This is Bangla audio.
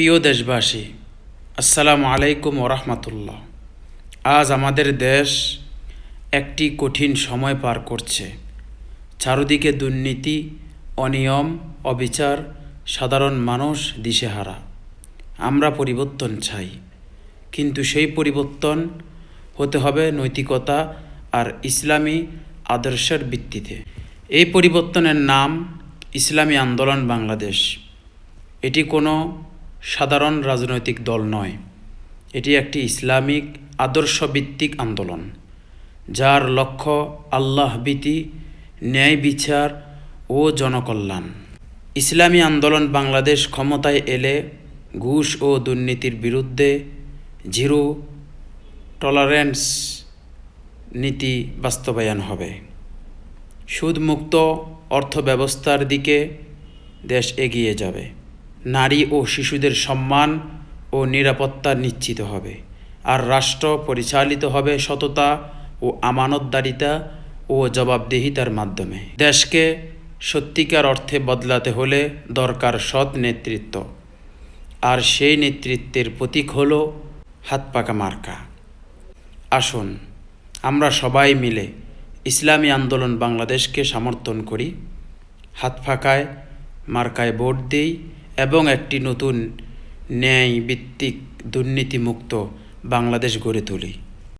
প্রিয় দেশবাসী, আসসালামু আলাইকুম ওরহমতুল্লাহ আজ আমাদের দেশ একটি কঠিন সময় পার করছে। চারদিকে দুর্নীতি, অনিয়ম, অবিচার, সাধারণ মানুষ দিশেহারা। আমরা পরিবর্তন চাই। কিন্তু সেই পরিবর্তন হতে হবে নৈতিকতা আর ইসলামী আদর্শের ভিত্তিতে। এই পরিবর্তনের নাম ইসলামী আন্দোলন বাংলাদেশ। এটি কোনো সাধারণ রাজনৈতিক দল নয়। এটি একটি ইসলামিক আদর্শভিত্তিক আন্দোলন, যার লক্ষ্য আল্লাহ ভীতি, ন্যায় বিচার ও জনকল্যাণ। ইসলামী আন্দোলন বাংলাদেশ ক্ষমতায় এলে ঘুষ ও দুর্নীতির বিরুদ্ধে জিরো টলারেন্স নীতি বাস্তবায়ন হবে। সুদমুক্ত অর্থব্যবস্থার দিকে দেশ এগিয়ে যাবে। নারী ও শিশুদের সম্মান ও নিরাপত্তা নিশ্চিত হবে। আর রাষ্ট্র পরিচালিত হবে সততা ও আমানতদারিতা ও জবাবদিহিতার মাধ্যমে। দেশকে সত্যিকার অর্থে বদলাতে হলে দরকার সৎ নেতৃত্ব। আর সেই নেতৃত্বের প্রতীক হল হাত পাকা মার্কা। আসুন, আমরা সবাই মিলে ইসলামী আন্দোলন বাংলাদেশকে সমর্থন করি। হাত ফাঁকায় মার্কায় ভোট দিই এবং একটি নতুন ন্যায় ভিত্তিক দুর্নীতিমুক্ত বাংলাদেশ গড়ে তুলি।